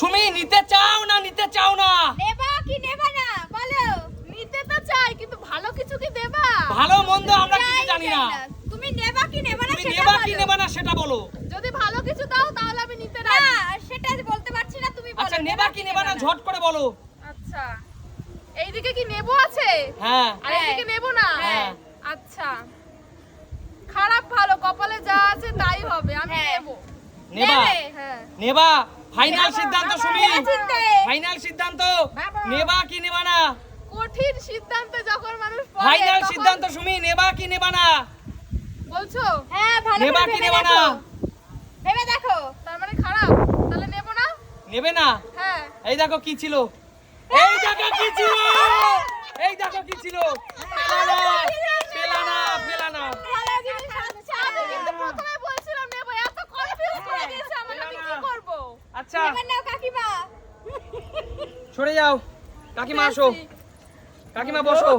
সুমি নিতে চাও না নিতে চাও না? নেবা কি নেবা না? বলো। নিতে তো চাই কিন্তু ভালো কিছু কি দেবা? ভালো মন্দ আমরা কিছু জানি না। তুমি নেবা কি নেবা না তুমি সেটা নেবা কি। নেবা না সেটা বলো। যদি ভালো কিছু দাও তাহলে আমি নিতে না সেটা বলতে পারছি না তুমি বলো। আচ্ছা নেবা কি নেবা না ঝট করে বলো। আচ্ছা। এইদিকে কি নেব আছে? হ্যাঁ। আর এইদিকে নেব না? হ্যাঁ। আচ্ছা। খারাপ ভালো কপালে যা আছে তাই হবে আমি নেব। নেবা। হ্যাঁ। নেবা। ফাইনাল সিদ্ধান্ত সুমি। ফাইনাল সিদ্ধান্ত। নেবা কি নেবা না? কঠিন সিদ্ধান্তে যখন মানুষ পড়ে, ফাইনাল সিদ্ধান্ত সুমি নেবা কি নেবা না? বলছো? হ্যাঁ ভালো নেবা কি নেবা না? ভেবে দেখো। তার মানে খারাপ। তাহলে নেব না? নেবে না? হ্যাঁ। এই দেখো কি ছিল। এই দেখো কি ছিল। এই দেখো কি ছিল পেলানা পেলানা পেলানা ভালো জিনিস আছে আমি কিন্তু প্রথমে বলছিলাম নেব এত কনফিউজ করে দিয়েছে আমাকে আমি কি করব আচ্ছা নাও কাকিমা সরে যাও। কাকিমা আসো। কাকিমা বসো।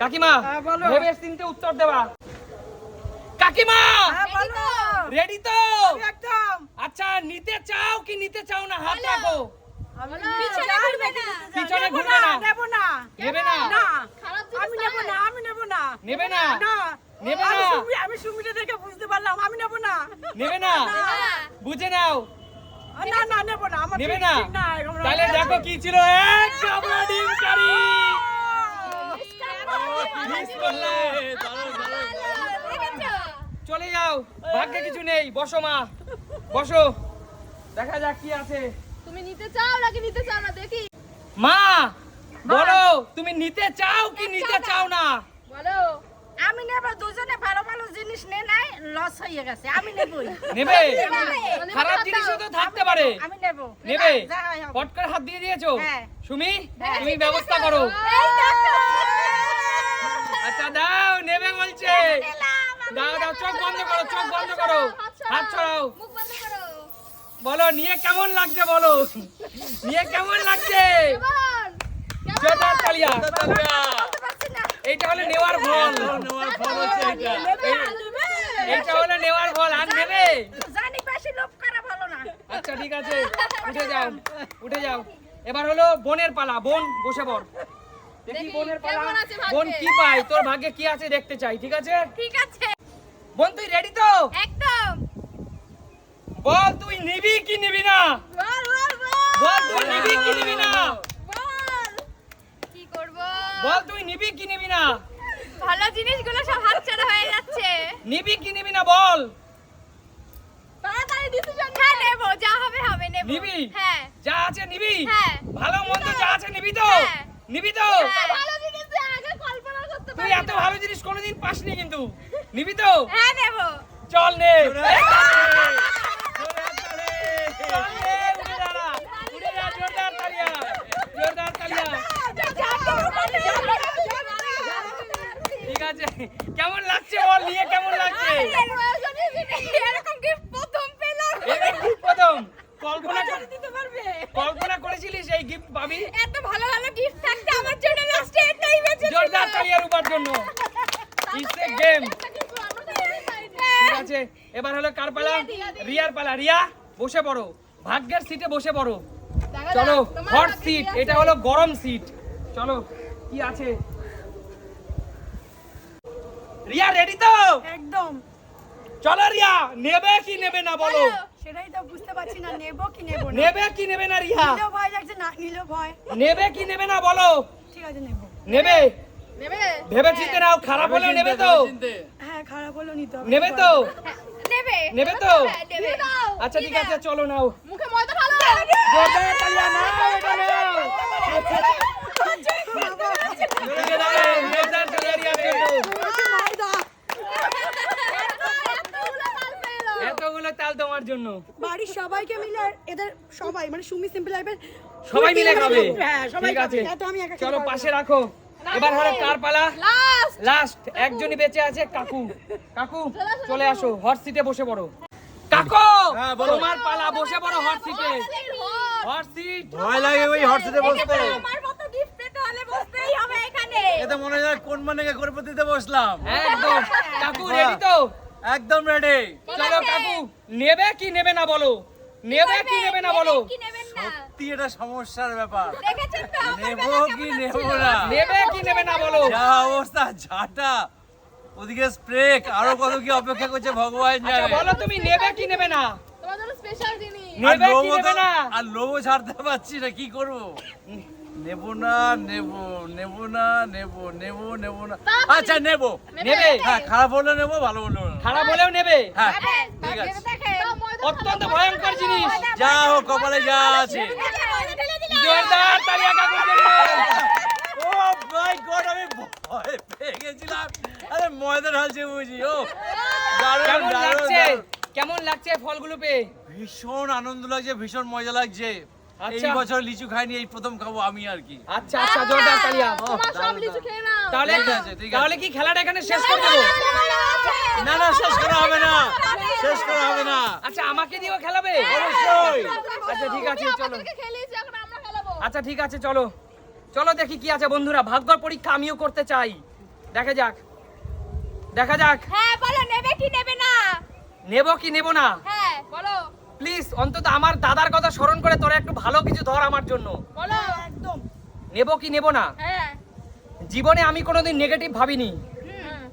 কাকিমা হ্যাঁ, বলো। ভেবে চিন্তে উত্তর দেবা। কাকিমা! হ্যাঁ, রেডি তো? একদম। আচ্ছা নিতে চাও কি নিতে চাও না? হাত রাখো। আমি পিছনে ঘুরবে না। পিছনে ঘুরবে না। নেব না। নেবে না। না। আমি নেব না আমি নেব না। নেবে না। না। নেবে আমি না। আমি সুমিটা বুঝতে পারলাম আমি নেব না। নেবে না। বুঝে নাও। না না নেব না আমার নেবে না। তাহলে দেখো কি ছিল। এক কামড়া ডিম কারি মিস করলে। চলে যাও ভাগ্যে কিছু নেই। বসো মা বসো। দেখা যাক কি আছে। তুমি নিতে চাও নাকি নিতে চাও না দেখি। মা বলো তুমি নিতে চাও কি নিতে চাও না? বলো দুজনে ভালো ভালো জিনিস নে নাই লস হয়ে গেছে। আমি নেবই। নেবে? মানে খারাপ জিনিসও তো থাকতে পারে। আমি নেব। নেবে? যা হয় হবে। পট করে হাত দিয়ে দিয়েছ? হ্যাঁ। সুমি তুমি ব্যবস্থা করো। আচ্ছা দাও নেবে বলছে। দাও দাও চোখ বন্ধ করো চোখ বন্ধ করো। হাত ছড়াও মুখ বন্ধ করো। বলো নিয়ে কেমন লাগছে বলো? নিয়ে কেমন লাগছে? কেমন? কেমন? জোরদার তালিয়া। এইটা হলো নেওয়ার ফল এই- এইটা হলো নেওয়ার ফল আর নেবে? জানি বেশি লোভ করা ভালো না। আচ্ছা ঠিক আছে উঠে যাও উঠে যাও। এবার হলো বোনের পালা বোন বসে পড়। দেখি বোনের পালা। বোন কি পায় তোর ভাগ্যে কি আছে দেখতে চাই ঠিক আছে? ঠিক আছে। বোন তুই রেডি তো? একদম। বল তুই নিবি কি নিবি না? বল বল। বল তুই নিবি কি নিবি না? বল। কি করব? বল তুই নিবি কি নিবি না? ভালো জিনিসগুলো সব হাতছাড়া হয়ে যাচ্ছে। নিবি কি নিবি না বল। তাড়াতাড়ি ডিসিশন হ্যাঁ নেব যা হবে হবে নেব। নিবি? হ্যাঁ। যা আছে নিবি? হ্যাঁ। ভালো মন্দ যা আছে নিবি তো? হ্যাঁ। নিবি তো? হ্যাঁ। ভালো জিনিস আগে কল্পনা করতে তুই এত ভালো জিনিস কোনোদিন পাসনি কিন্তু। নিবি তো? হ্যাঁ নেব। চল নে চল নে, উঠে দাঁড়া। উঠে যা, জোরদার তালিয়া। জোরদার তালিয়া। ঠিক আছে কেমন লাগছে বল নিয়ে কেমন লাগছে এরকম গিফট প্রথম পেলাম এটা খুব প্রথম কল্পনা দিতে পারবে। কল্পনা করেছিলিস এই গিফট পাবি এত ভালো ভালো গিফট থাকতে আমার জন্য লাস্টে এটাই বেঁচে জোরদার তালিয়া রূপার জন্য। ইটস এ গেম ঠিক আছে এবার হলো কার পালা? রিয়ার পালা। রিয়া বসে পড়ো। ভাগ্যের সিটে বসে পড়ো। চলো হট সিট এটা হলো গরম সিট চলো কি আছে? রিয়া রেডি তো? একদম। চলো রিয়া নেবে কি নেবে না বলো। সেটাই তো বুঝতে পারছি না নেব কি নেব না? নেবে কি নেবে না রিয়া নিলেও ভয় লাগছে না নিলেও ভয়। নেবে কি নেবে না বলো। ঠিক আছে নেব। নেবে? নেবে? ভেবে চিন্তে নাও খারাপ হলেও নেবে তো। হ্যাঁ খারাপ হলেও নিতে হবে নেবে তো। নেবে। নেবে তো। হ্যাঁ, নেবে। আচ্ছা ঠিক আছে চলো নাও। মুখে ময়দা ঢালো। জোরদার তালিয়া নাও এটা নাও এদিকে দাঁড়াও, জোরদার তালিয়া রিয়ার জন্য। এতগুলো মাল পেল। এতগুলো তোমার জন্য। বাড়ির সবাইকে মিলে আর এদের সবাই মানে সুমি সিম্পল লাইফের সবাই মিলে খাবে। হ্যাঁ সবাই ঠিক আছে। আমি চলো পাশে রাখো। এবার হলো কার পালা? লাস্ট লাস্ট একজনই বেঁচে আছে কাকু। কাকু চলে আসো হট সিটে বসে পড়ো। কাকু তোমার পালা বসে পড়ো হট সিটে হট সিট ভয় লাগে ওই হর্ষিতে বসতে। আমার মতো গিফট পেতে হলে বসতেই হবে এখানে। এতে মনে হয় কোন মানে করপতিতে বসলাম। একদম। কাকু রেডি তো? একদম রেডি চলো কাকু নেবে কি নেবে না বলো? নেবে কি নেবে না বলো? কি নেবেন না? সত্যি এটা সমস্যার ব্যাপার। নেব কি নেব না? নেবে কি নেবে না বলো? যা অবস্থা ঝাঁটা। ওদিকে স্প্রেক আরও কত কি অপেক্ষা করছে ভগবান আচ্ছা জানে। বলো তুমি নেবে কি নেবে না? তোমার জন্য স্পেশাল জিনিস। নেবে কি নেবে না? আর লোভও ছাড়তে পারছি না কি করব? নেব না নেব নেব না নেব নেব নেব না। আচ্ছা নেব। নেবে হ্যাঁ খারাপ হলে নেব ভালো হলে খারাপ হলেও নেবে? হ্যাঁ ঠিক আছে। অত্যন্ত ভয়ঙ্কর জিনিস। যা হোক কপালে যা আছে। জোরদার তালিয়া কাকুর জন্য। ও মাই গড আমি ভয় পেয়ে গেছিলাম। আরে ময়দা ঢালছে বুঝি ও। দারুণ দারুণ। কেমন লাগছে ফলগুলো পেয়ে? ভীষণ আনন্দ লাগছে ভীষণ মজা লাগছে। এই আচ্ছা। বছর লিচু খাইনি এই প্রথম খাব আমি আর কি। আচ্ছা আচ্ছা জোরদার তালিয়া। তোমার সব লিচু খেয়ে নাও। তাহলে। তাহলে কি খেলাটা এখানে শেষ করে দেবো? না না শেষ করা হবে না। শেষ করা হবে না। আচ্ছা আমাকে দিয়েও খেলাবে? অবশ্যই। আচ্ছা ঠিক আছে চলো। আমাদেরকে খেলিয়েছে এখন আমরা খেলাবো। আচ্ছা ঠিক আছে চলো। চলো দেখি কি আছে বন্ধুরা। ভাগ্যর পরীক্ষা আমিও করতে চাই। দেখা যাক। দেখা যাক। হ্যাঁ বলো নেবে কি নেবে না? নেব কি নেব না? হ্যাঁ বলো। প্লিজ অন্তত আমার দাদার কথা স্মরণ করে তোরা একটু ভালো কিছু ধর আমার জন্য। বলো। একদম। নেব কি নেব না? হ্যাঁ। জীবনে আমি কোনোদিন নেগেটিভ ভাবিনি।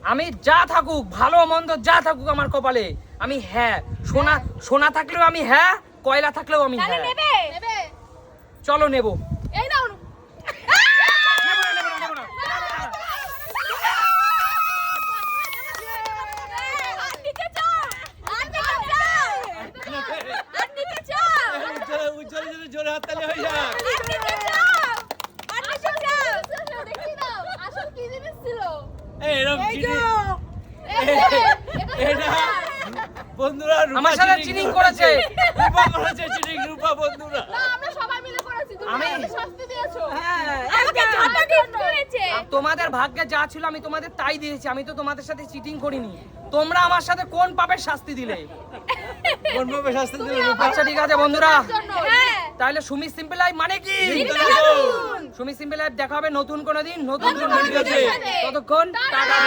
আমি যা থাকুক ভালো মন্দ যা থাকুক আমার কপালে আমি হ্যাঁ। সোনা সোনা থাকলেও আমি হ্যাঁ কয়লা থাকলেও আমি হ্যাঁ। নেবে? নেবে। চলো নেব এই নাও আর নিচে যাও আর নিচে যাও আর নিচে যাও উজ্জ্বল উজ্জ্বল যদি জোরে হাততালি হয়ে যায় আর নিচে যাও আর নিচে যাও দেখি নাও আসল কি জিনিস ছিল এই এরকম চিনি এই যে, এটা এটা বন্ধুরা আমার সাথে চিনিং চিনিং করেছে রূপা করেছে চিনিং রূপা বন্ধুরা আমরা সবাই মিলে করেছি তুমি শাস্তি দিয়েছ হ্যাঁ, আর তোমাদের ভাগ্যে যা ছিল আমি তোমাদের তাই দিয়েছি আমি তো তোমাদের সাথে চিটিং করিনি তোমরা আমার সাথে কোন পাপের শাস্তি দিলে কোন ভাবে শাস্তি দিলে আচ্ছা ঠিক আছে বন্ধুরা হ্যাঁ তাহলে সুমি সিম্পল লাইফ মানে কি? সুমি সিম্পল লাইফ দেখা হবে নতুন কোনো দিন নতুন কোনো। ততক্ষণ টাটা।